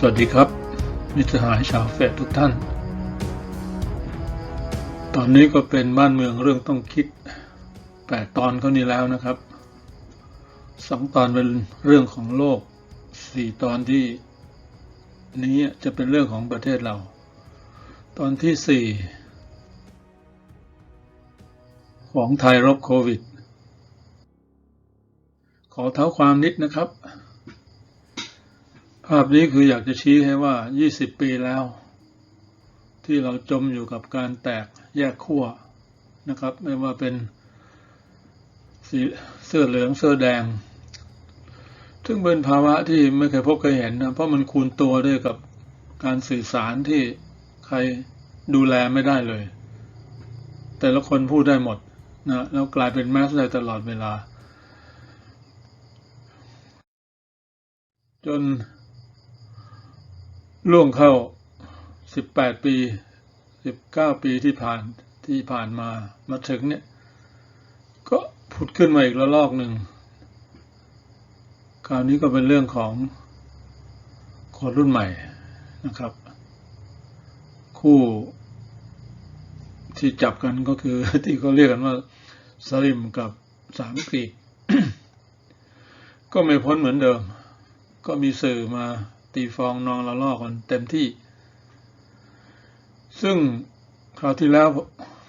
สวัสดีครับมิตรสหายชาวเฟสทุกท่าน ตอนนี้ก็เป็นบ้านเมืองเรื่องต้องคิดแปดตอนเขานี้แล้วนะครับสองตอนเป็นเรื่องของโลกสี่ตอนที่นี้จะเป็นเรื่องของประเทศเรา ตอนที่สี่ของไทยรบโควิด ขอเท้าความนิดนะครับ ภาพนี้คืออยากจะชี้ให้ว่า 20 ปีแล้ว ที่เราจมอยู่กับการแตกแยกขั้วนะครับ ไม่ว่าเป็นเสื้อเหลืองเสื้อแดง ซึ่งเป็นภาวะที่ไม่เคยพบเคยเห็นนะ เพราะมันคูณตัวด้วยกับการสื่อสารที่ใครดูแลไม่ได้เลย แต่ละคนพูดได้หมดนะแล้วกลายเป็นแมสได้ตลอดเวลา จน ล่วงเข้า18ปี19ปีที่ผ่านที่ผ่านมามาถึงเนี่ย ก็ผุดขึ้นมาอีกระลอกหนึ่งคราวนี้ก็เป็นเรื่องของคนรุ่นใหม่นะครับ คู่ที่จับกันก็คือที่เขาเรียกกันว่าสลิมกับสามกรีกก็ไม่พ้นเหมือนเดิม ก็มีสื่อมา ตีฟองนองละลอกกันเต็มที่ ซึ่งคราวที่แล้ว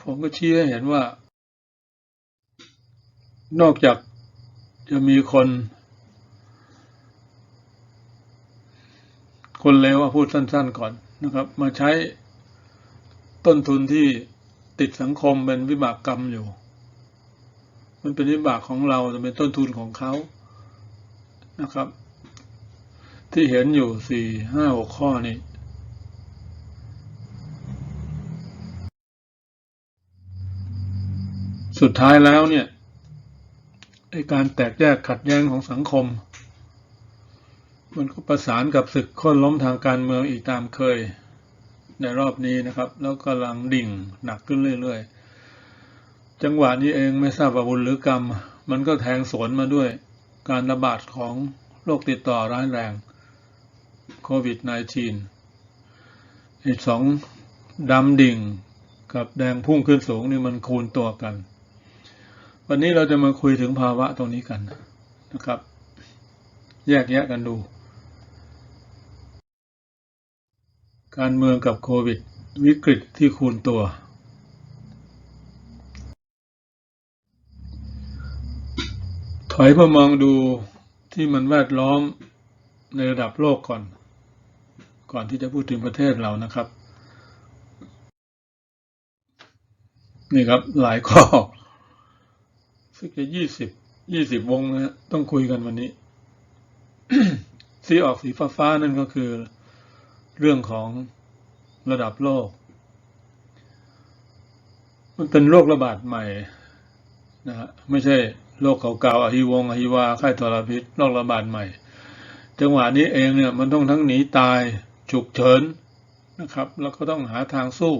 ผมก็ชี้ให้เห็นว่า นอกจากจะมีคน คนเลวว่าพูดสั้นๆก่อนนะครับ มาใช้ต้นทุนที่ติดสังคมเป็นวิบากกรรมอยู่ มันเป็นวิบากของเราแต่เป็นต้นทุนของเขานะครับ ที่เห็นอยู่สี่ห้าหกข้อนี้ สุดท้ายแล้วเนี่ยไอการแตกแยกขัดแย้งของสังคม มันก็ประสานกับศึกค่นล้มทางการเมืองอีกตามเคยในรอบนี้นะครับ แล้วกำลังดิ่งหนักขึ้นเรื่อยๆ จังหวะนี้เองไม่ทราบว่าบุญหรือกรรม มันก็แทงสวนมาด้วยการระบาดของโรคติดต่อร้ายแรง โควิด -19 ไอ้สองดำดิ่งกับแดงพุ่งขึ้นสูงนี่มันคูณตัวกัน วันนี้เราจะมาคุยถึงภาวะตรงนี้กันนะครับ แยกแยะกันดู การเมืองกับโควิด วิกฤตที่คูณตัว ถอยมามองดูที่มันแวดล้อมในระดับโลกก่อน ก่อนที่จะพูดถึงประเทศเรานะครับ นี่ครับหลายข้อสึกจะยี่สิบยี่สิบวงนะฮะต้องคุยกันวันนี้สีออกสีฟ้าฟ้าๆนั่นก็คือเรื่องของระดับโลก มันเป็นโรคระบาดใหม่นะฮะไม่ใช่โรคเก่าๆอหิวงอหิวาไข้ทรพิษโรคระบาดใหม่ จังหวะนี้เองเนี่ยมันต้องทั้งหนีตาย ฉุกเฉินนะครับ แล้วก็ต้องหาทางสู้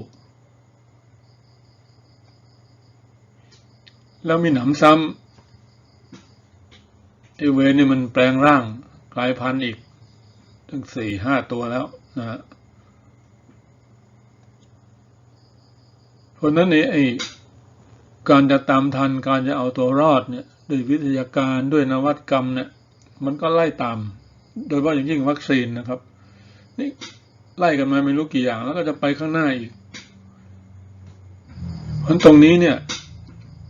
แล้วมีหนำซ้ำไอเวนนี่มันแปลงร่างกลายพันธุ์อีกตั้งสี่ห้าตัวแล้วนะฮะเพราะนั้นไอ้ไอการจะตามทันการจะเอาตัวรอดเนี่ยด้วยวิทยาการด้วยนวัตกรรมเนี่ยมันก็ไล่ตาม โดยเฉพาะอย่างยิ่งวัคซีนนะครับ นี่ไล่กันมาไม่รู้กี่อย่างแล้วก็จะไปข้างหน้าอีกเพราะตรงนี้เนี่ย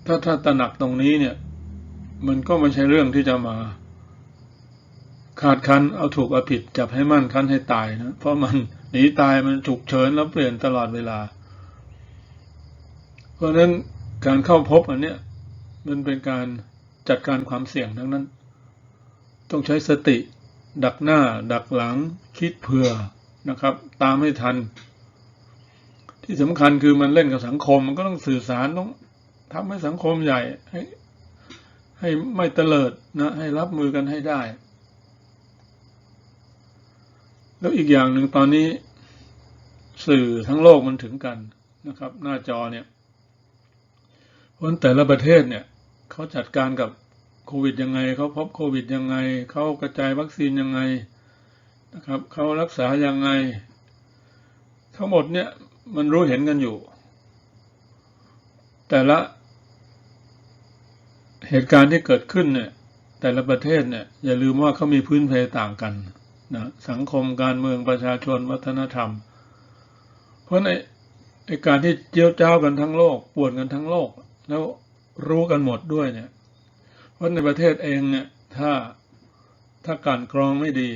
ถ้าถ้าตระหนักตรงนี้เนี่ย มันก็ไม่ใช่เรื่องที่จะมา ขาดคันเอาถูกเอาผิดจับให้มั่นคันให้ตายนะเพราะมันหนีตายมันฉุกเฉินแล้วเปลี่ยนตลอดเวลา เพราะฉะนั้นการเข้าพบอันเนี้ยมันเป็นการจัดการความเสี่ยงทั้งนั้น ต้องใช้สติ ดักหน้า ดักหลัง คิดเผื่อนะครับ ตามให้ทัน ที่สำคัญคือมันเล่นกับสังคม มันก็ต้องสื่อสารต้องทำให้สังคมใหญ่ให้ให้ไม่เตลิดนะให้รับมือกันให้ได้ แล้วอีกอย่างหนึ่งตอนนี้ สื่อทั้งโลกมันถึงกันนะครับ หน้าจอเนี่ยเพราะแต่ละประเทศเนี่ยเขาจัดการกับ โควิดยังไงเขาพบโควิดยังไงเขากระจายวัคซีนยังไงนะครับเขารักษายังไง ทั้งหมดเนี่ยมันรู้เห็นกันอยู่ แต่ละเหตุการณ์ที่เกิดขึ้นเนี่ยแต่ละประเทศเนี่ยอย่าลืมว่าเขามีพื้นเพต่างกันนะสังคมการเมืองประชาชนวัฒนธรรม เพราะในไอการที่เจียวเจ้ากันทั้งโลกปวนกันทั้งโลก แล้วรู้กันหมดด้วยเนี่ย เพราะในประเทศเองเนี่ยถ้าถ้าการกรองไม่ดี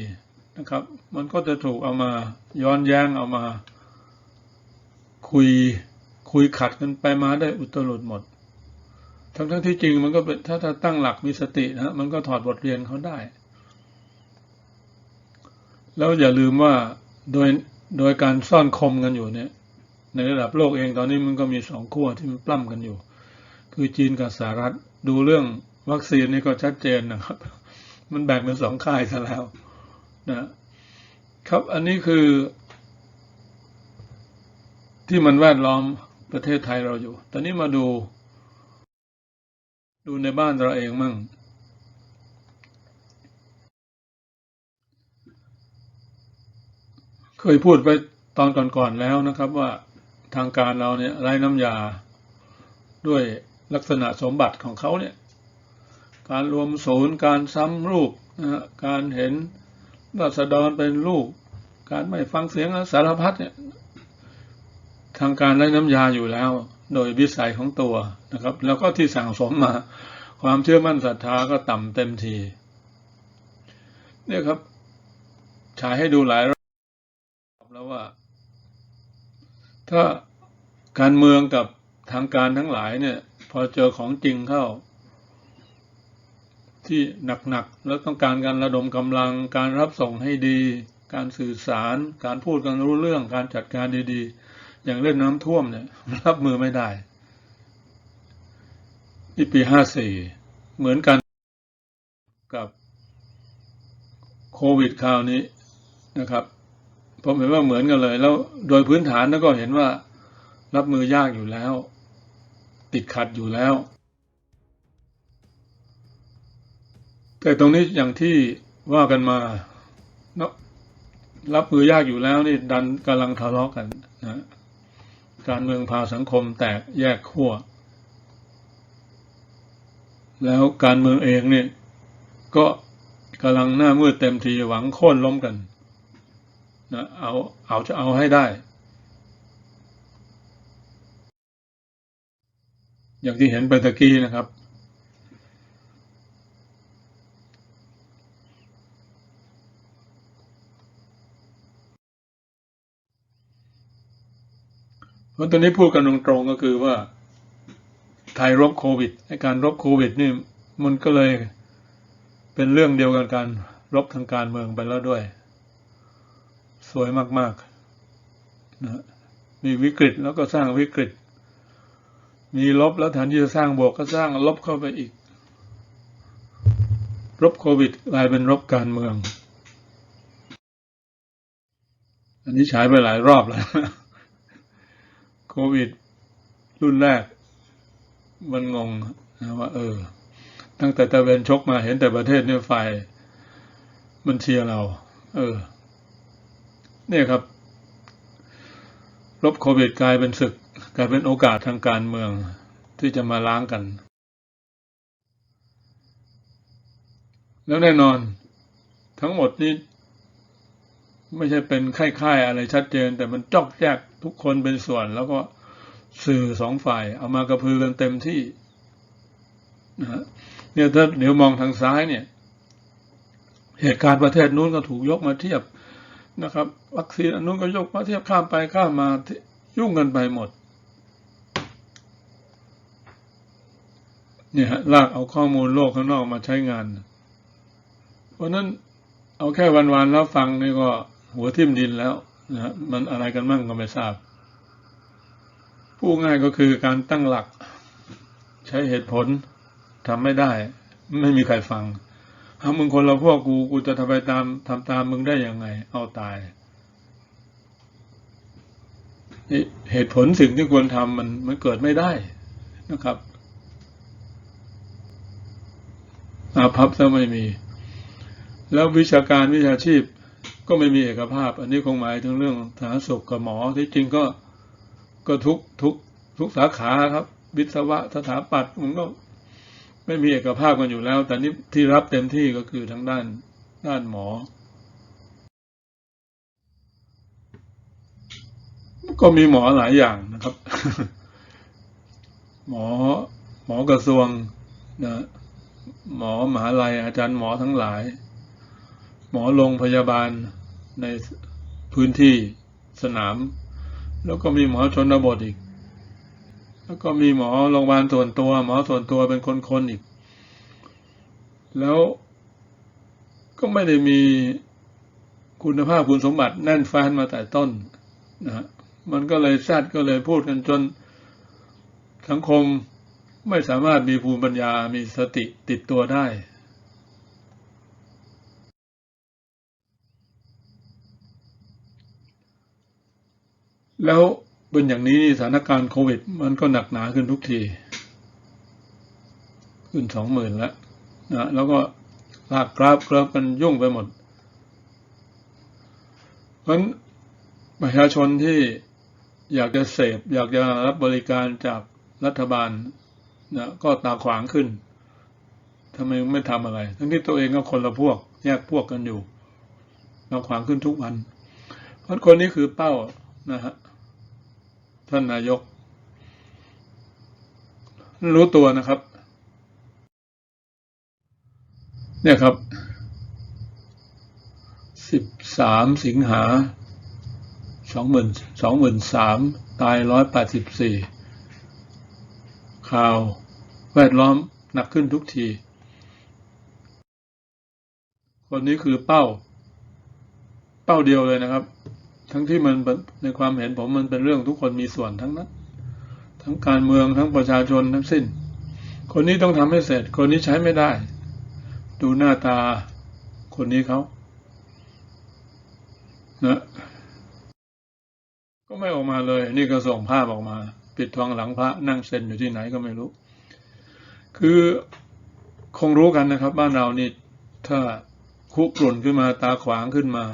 นะครับ มันก็จะถูกเอามาย้อนแย้งเอามา คุยคุยขัดกันไปมาได้อุตลุดหมด ทั้งทั้งที่จริงมันก็เป็นถ้าถ้าตั้งหลักมีสตินะมันก็ถอดบทเรียนเขาได้ แล้วอย่าลืมว่าโดยโดยการซ่อนคมกันอยู่เนี่ย ในระดับโลกเองตอนนี้มันก็มีสองขั้วที่มันปล้ำกันอยู่ คือจีนกับสหรัฐดูเรื่อง วัคซีนนี่ก็ชัดเจนนะครับ มันแบ่งเป็นสองค่ายซะแล้วนะครับอันนี้คือ ที่มันแวดล้อมประเทศไทยเราอยู่ ตอนนี้มาดู ดูในบ้านเราเองมั่ง เคยพูดไปตอนก่อนๆแล้วนะครับว่าทางการเราเนี่ยไร้น้ำยาด้วยลักษณะสมบัติของเขาเนี่ย การรวมศูนย์ การซ้ำรูปนะการเห็นรัษฎรเป็นรูปการไม่ฟังเสียงสารพัดเนี่ยทางการไร้น้ำยาอยู่แล้ว โดยวิสัยของตัวนะครับ แล้วก็ที่สั่งสมมา ความเชื่อมั่นศรัทธาก็ต่ำเต็มทีเนี่ยครับฉายให้ดูหลายรอบแล้วว่า ถ้าการเมืองกับทางการทั้งหลายเนี่ย พอเจอของจริงเข้า ที่หนักๆ แล้วต้องการการระดมกำลัง การรับส่งให้ดี การสื่อสาร การพูดกันรู้เรื่อง การจัดการดีๆ อย่างเรื่องน้ำท่วมเนี่ยรับมือไม่ได้ที่ปีห้าสี่เหมือนกันกับโควิดคราวนี้นะครับผมเห็นว่าเหมือนกันเลย แล้วโดยพื้นฐานแล้วก็เห็นว่ารับมือยากอยู่แล้ว ติดขัดอยู่แล้ว แต่ตรงนี้อย่างที่ว่ากันมาเนาะรับมือยากอยู่แล้วนี่ดันกำลังทะเลาะกันนะการเมืองพาสังคมแตกแยกขั้วแล้วการเมืองเองเนี่ยก็กำลังหน้ามืดเต็มทีหวังโค่นล้มกันนะเอาเอาจะเอาให้ได้ อย่างที่เห็นไปตะกี้นะครับ เพราะตอนนี้พูดกันตรงๆก็คือว่าไทยรบโควิดในการรบโควิดนี่มันก็เลยเป็นเรื่องเดียวกันการรบทางการเมืองไปแล้วด้วย สวยมากๆนะมีวิกฤตแล้วก็สร้างวิกฤต มีลบแล้วแทนที่จะสร้างบวกก็สร้างลบเข้าไปอีก รบโควิดกลายเป็นรบการเมือง อันนี้ฉายไปหลายรอบแล้ว โควิด รุ่นแรก มันงงนะว่า เออ ตั้งแต่ตะเวนชกมาเห็นแต่ประเทศเนี่ยฝ่ายมันเชียร์เรา เออ เนี่ยครับ รบโควิดกลายเป็นศึก กลายเป็นโอกาสทางการเมืองที่จะมาล้างกัน แล้วแน่นอน ทั้งหมดนี้ ไม่ใช่เป็นค่ายๆอะไรชัดเจน แต่มันจอกแยก ทุกคนเป็นส่วนแล้วก็สื่อสองฝ่าย เอามากระพือกันเต็มที่นะฮะเนี่ยถ้าเดี๋ยวมองทางซ้ายเนี่ย เหตุการณ์ประเทศนู้นก็ถูกยกมาเทียบนะครับ วัคซีนอันนู้นก็ยกมาเทียบข้ามไปข้ามมายุ่งกันไปหมดเนี่ยฮะลากเอาข้อมูลโลกข้างนอกมาใช้งาน เพราะนั้นเอาแค่วันๆแล้วฟังนี่ก็หัวทิ่มดินแล้ว นะมันอะไรกันมั่งก็ไม่ทราบพูดง่ายก็คือการตั้งหลัก ใช้เหตุผลทำไม่ได้ ไม่มีใครฟังถ้ามึงคนเราพวกกูกูจะทำไปตามทำตามมึงได้ยังไง เอาตายเหตุผลสิ่งที่ควรทำมันมันเกิดไม่ได้นะครับอาภัพจะไม่มี แล้ววิชาการวิชาชีพ ก็ไม่มีเอกภาพ อันนี้คงหมายถึงเรื่องสาธารณสุขกับหมอที่จริงก็ก็ทุกทุกทุกสาขาครับ วิศวะสถาปัตย์มันก็ไม่มีเอกภาพกันอยู่แล้ว แต่นี่ที่รับเต็มที่ก็คือทางด้านด้านหมอ ก็มีหมอหลายอย่างนะครับ หมอหมอกระทรวงนะหมอมหาลัยอาจารย์หมอทั้งหลาย หมอโรงพยาบาลในพื้นที่สนาม แล้วก็มีหมอชนบทอีก แล้วก็มีหมอโรงพยาบาลส่วนตัว หมอส่วนตัวเป็นคนๆอีก แล้วก็ไม่ได้มีคุณภาพคุณสมบัติแน่นแฟ้นมาแต่ต้นนะฮะมันก็เลยแซดก็เลยพูดกันจนสังคมไม่สามารถมีภูมิปัญญา มีสติติดตัวได้ แล้วเป็นอย่างนี้สถานการณ์โควิด มันก็หนักหนาขึ้นทุกที ขึ้นสองหมื่นแล้วนะแล้วก็ลากกราฟกราฟกันยุ่งไปหมด เพราะฉะนั้นประชาชนที่อยากจะเสพอยากจะรับบริการจากรัฐบาลนะก็ตาขวางขึ้นทำไมไม่ทำอะไร ทั้งที่ตัวเองก็คนละพวก แยกพวกกันอยู่ตาขวางขึ้นทุกวัน เพราะคนนี้คือเป้านะฮะ ท่านนายก รู้ตัวนะครับ เนี่ยครับ สิบสามสิงหาสองหมื่นสองหมื่นสามตายร้อยแปดสิบสี่ข่าวแวดล้อมหนักขึ้นทุกที คนนี้คือเป้า เป้าเดียวเลยนะครับ ทั้งที่มันในความเห็นผมมันเป็นเรื่องทุกคนมีส่วนทั้งนั้น ทั้งการเมืองทั้งประชาชนทั้งสิ้น คนนี้ต้องทำให้เสร็จ คนนี้ใช้ไม่ได้ ดูหน้าตาคนนี้เขานะก็ไม่ออกมาเลย นี่ก็ส่งภาพออกมา ปิดทองหลังพระนั่งเซ็นอยู่ที่ไหนก็ไม่รู้ คือคงรู้กันนะครับ บ้านเรานี่ถ้าคุกรุ่นขึ้นมาตาขวางขึ้นมา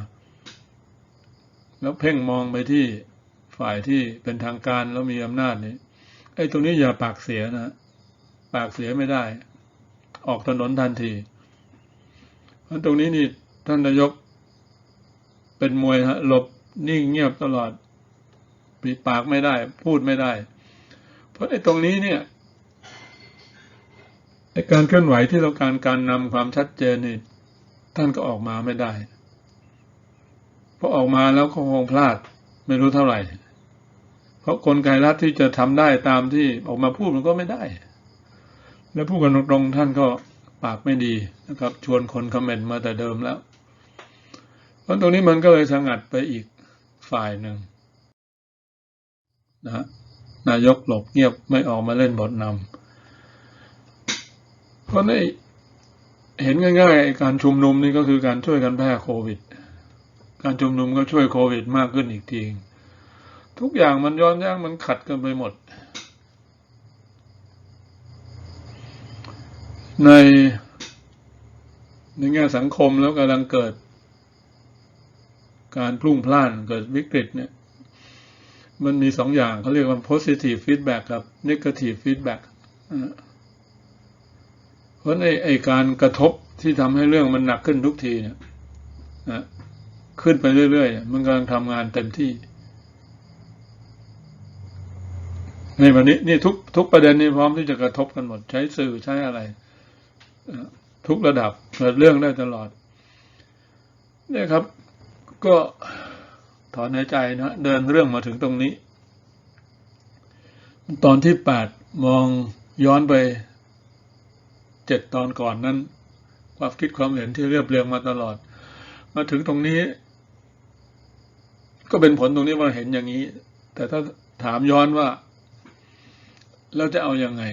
แล้วเพ่งมองไปที่ฝ่ายที่เป็นทางการแล้วมีอำนาจนี้ไอ้ตรงนี้อย่าปากเสียนะปากเสียไม่ได้ ออกถนนทันทีเพราะตรงนี้นี่ท่านนายกเป็นมวยฮะหลบนิ่งเงียบตลอดปิดปากไม่ได้ พูดไม่ได้ เพราะไอ้ตรงนี้เนี่ยไอ้การเคลื่อนไหวที่ต้องการการนำความชัดเจนนี่ท่านก็ออกมาไม่ได้ พอออกมาแล้วก็คงพลาดไม่รู้เท่าไหร่ เพราะคนไกลรัฐที่จะทำได้ตามที่ออกมาพูดมันก็ไม่ได้ แล้วพูดกันตรงๆท่านก็ปากไม่ดีนะครับ ชวนคนคอมเมนต์มาแต่เดิมแล้วเพราะตรงนี้มันก็เลยสังัดไปอีกฝ่ายหนึ่งนะนายกหลบเงียบไม่ออกมาเล่นบทนำเพราะในเห็นง่ายๆ การชุมนุมนี่ก็คือการช่วยกันแพร่โควิด การชุมนุมก็ช่วยโควิดมากขึ้นอีกทีทุกอย่างมันย้อนแย้งมันขัดกันไปหมด ในในแง่สังคมแล้วกำลังเกิด การพลุ่งพล่านเกิดวิกฤตเนี่ย มันมีสองอย่างเขาเรียกว่า positive feedback กับ negative feedback เพราะในไอการกระทบที่ทำให้เรื่องมันหนักขึ้นทุกทีเนี่ย ขึ้นไปเรื่อยๆ มันกำลังทำงานเต็มที่ในวันนี้นี่ทุกทุกประเด็นนี้พร้อมที่จะกระทบกันหมด ใช้สื่อใช้อะไรทุกระดับเกิดเรื่องได้ตลอดเนี่ยครับ ก็ถอนหายใจนะเดินเรื่องมาถึงตรงนี้ ตอนที่แปดมองย้อนไปเจ็ดตอนก่อนนั้น ความคิดความเห็นที่เรียบเรียงมาตลอด มาถึงตรงนี้ ก็เป็นผลตรงนี้ว่าเห็นอย่างนี้ แต่ถ้าถามย้อนว่า เราจะเอาอยัางไง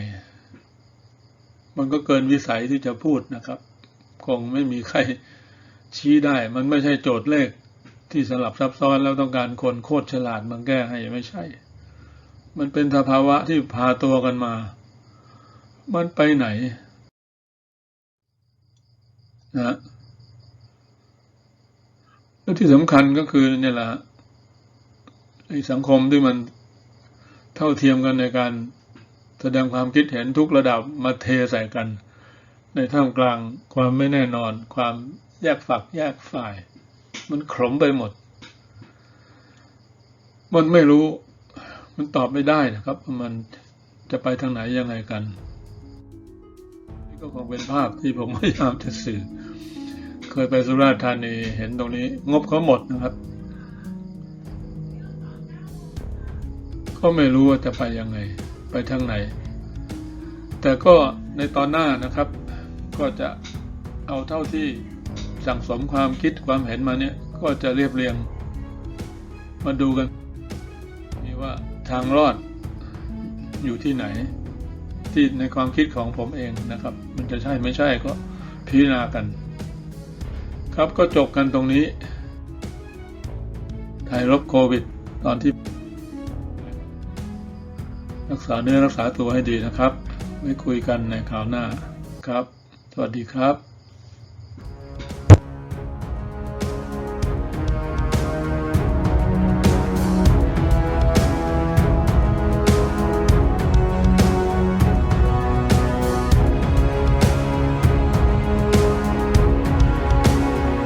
มันก็เกินวิสัยที่จะพูดนะครับ คงไม่มีใครชี้ได้ มันไม่ใช่โจทย์เลขที่สลับซับซ้อนแล้วต้องการคนโคตรฉลาดมาแก้ให้ไม่ใช่ มันเป็นสภาวะที่พาตัวกันมา มันไปไหนนะและที่สำคัญก็คือเนี่ยแหละ ไอ้สังคมที่มันเท่าเทียมกันในการแสดงความคิดเห็นทุกระดับมาเทใส่กัน ในท่ามกลางความไม่แน่นอน ความแยกฝักแยกฝ่าย มันขลมไปหมด มันไม่รู้มันตอบไม่ได้นะครับว่ามันจะไปทางไหนยังไงกันนี่ก็คงเป็นภาพที่ผมพยายามจะสื่อ เคยไปสุราษฎร์ธานีเห็นตรงนี้ งบเขาหมดนะครับ ก็ไม่รู้ว่าจะไปยังไง ไปทางไหน แต่ก็ในตอนหน้านะครับ ก็จะเอาเท่าที่สั่งสมความคิดความเห็นมาเนี่ย ก็จะเรียบเรียง มาดูกันนี่ว่าทางรอดอยู่ที่ไหน ที่ในความคิดของผมเองนะครับ มันจะใช่ไม่ใช่ก็พิจารณากัน ครับก็จบกันตรงนี้ไทยรบโควิด ตอนที่ รักษาเนื้อรักษาตัวให้ดีนะครับ ไว้คุยกันในคราวหน้าครับ สวัสดีครับ